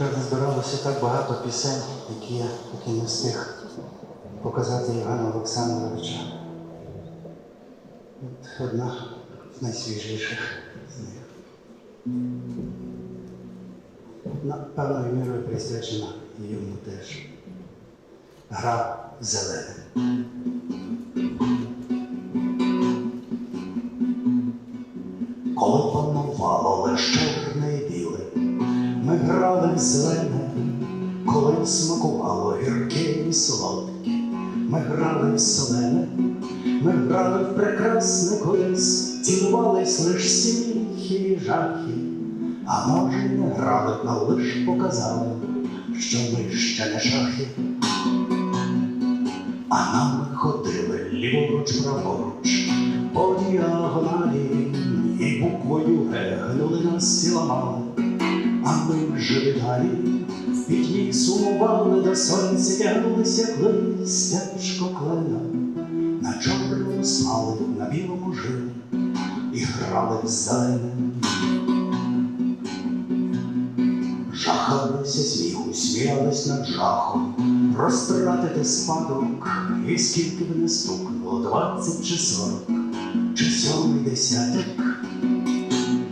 Тут збиралося так багато пісень, які я поки не встиг показати Євгена Олександровича. От одна з найсвіжіших з них. На певною мірою присвячена йому теж. Гра зелена. Коли панувало лише ми грали зелене, коли смакувало гірке і солодке. Ми грали в солене, ми грали в прекрасне колись, цілувались лиш сміхи і жахи, а може, не грали, а лиш показали, що ми ще не шахи. А нами ходили ліворуч, праворуч, по діагоналі, і буквою гнули нас і ламали. Далі, в пітьмі сумували до сонця, тягнулися як листячко. На чорному спали, на білому жили і грали в зелене. Жахалися сміху, сміялись над жахом, розтратити спадок, і скільки б не стукнуло, двадцять чи сорок, чи сьомий десяток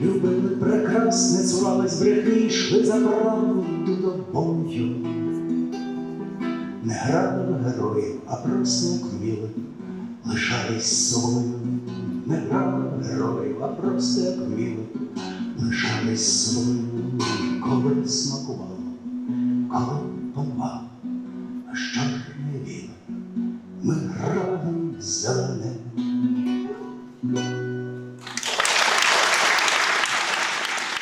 любили прекрасне, цурались брехи, йшли за правду добою. Не грали в героїв, а просто як лишались собою, не грали в героїв, а просто як лишались собою, коли смакували, коли помагали, а що ж не віли, ми грали в зелене.